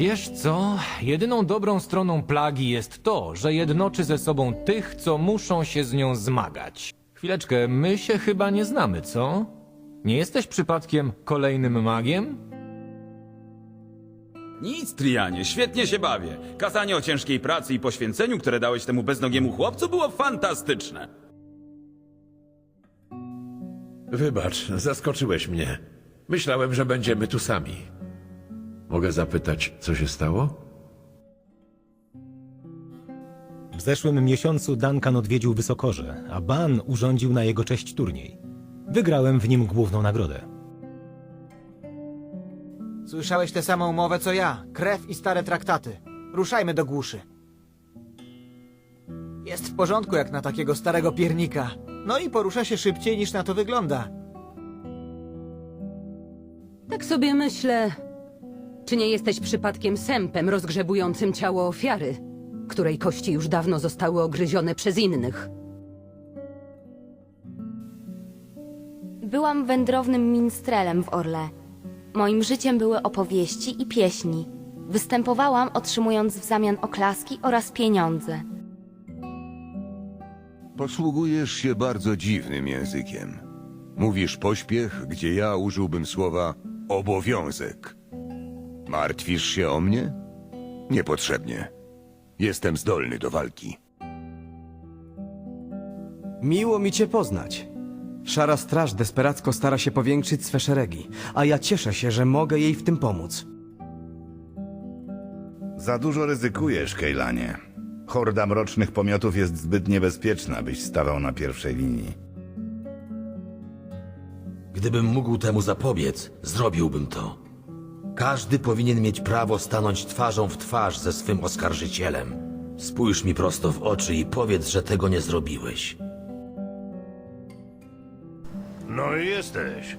Wiesz co? Jedyną dobrą stroną plagi jest to, że jednoczy ze sobą tych, co muszą się z nią zmagać. Chwileczkę, my się chyba nie znamy, co? Nie jesteś przypadkiem kolejnym magiem? Nic, Trianie, świetnie się bawię. Kazanie o ciężkiej pracy i poświęceniu, które dałeś temu beznogiemu chłopcu, było fantastyczne. Wybacz, zaskoczyłeś mnie. Myślałem, że będziemy tu sami. Mogę zapytać, co się stało? W zeszłym miesiącu Duncan odwiedził Wysokorze, a Ban urządził na jego cześć turniej. Wygrałem w nim główną nagrodę. Słyszałeś tę samą mowę co ja. Krew i stare traktaty. Ruszajmy do głuszy. Jest w porządku jak na takiego starego piernika. No i porusza się szybciej niż na to wygląda. Tak sobie myślę. Czy nie jesteś przypadkiem sępem rozgrzebującym ciało ofiary, której kości już dawno zostały ogryzione przez innych? Byłam wędrownym minstrelem w Orle. Moim życiem były opowieści i pieśni. Występowałam, otrzymując w zamian oklaski oraz pieniądze. Posługujesz się bardzo dziwnym językiem. Mówisz pośpiech, gdzie ja użyłbym słowa obowiązek. Martwisz się o mnie? Niepotrzebnie. Jestem zdolny do walki. Miło mi cię poznać. Szara Straż desperacko stara się powiększyć swe szeregi, a ja cieszę się, że mogę jej w tym pomóc. Za dużo ryzykujesz, Kejlanie. Horda mrocznych pomiotów jest zbyt niebezpieczna, byś stawał na pierwszej linii. Gdybym mógł temu zapobiec, zrobiłbym to. Każdy powinien mieć prawo stanąć twarzą w twarz ze swym oskarżycielem. Spójrz mi prosto w oczy i powiedz, że tego nie zrobiłeś. No i jesteś.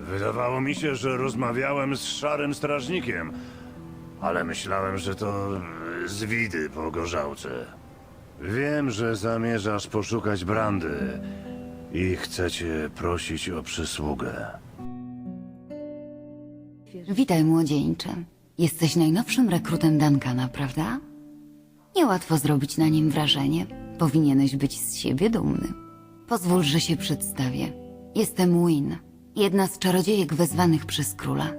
Wydawało mi się, że rozmawiałem z szarym strażnikiem, ale myślałem, że to zwidy po gorzałce. Wiem, że zamierzasz poszukać Brandy i chcę cię prosić o przysługę. Witaj, młodzieńcze. Jesteś najnowszym rekrutem Duncana, prawda? Niełatwo zrobić na nim wrażenie. Powinieneś być z siebie dumny. Pozwól, że się przedstawię. Jestem Win, jedna z czarodziejek wezwanych przez króla.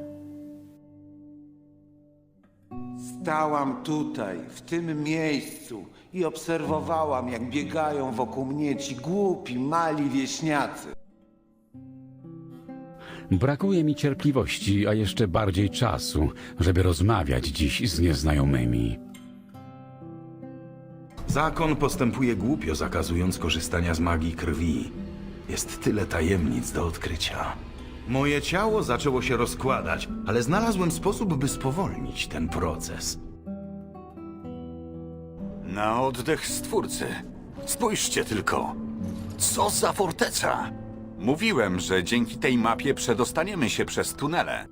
Stałam tutaj, w tym miejscu i obserwowałam, jak biegają wokół mnie ci głupi, mali wieśniacy. Brakuje mi cierpliwości, a jeszcze bardziej czasu, żeby rozmawiać dziś z nieznajomymi. Zakon postępuje głupio, zakazując korzystania z magii krwi. Jest tyle tajemnic do odkrycia. Moje ciało zaczęło się rozkładać, ale znalazłem sposób, by spowolnić ten proces. Na oddech Stwórcy. Spójrzcie tylko. Co za forteca! Mówiłem, że dzięki tej mapie przedostaniemy się przez tunele.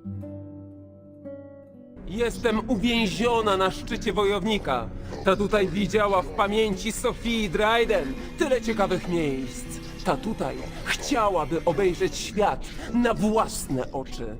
Jestem uwięziona na szczycie wojownika. Ta tutaj widziała w pamięci Sofii Dryden tyle ciekawych miejsc. Ta tutaj chciałaby obejrzeć świat na własne oczy.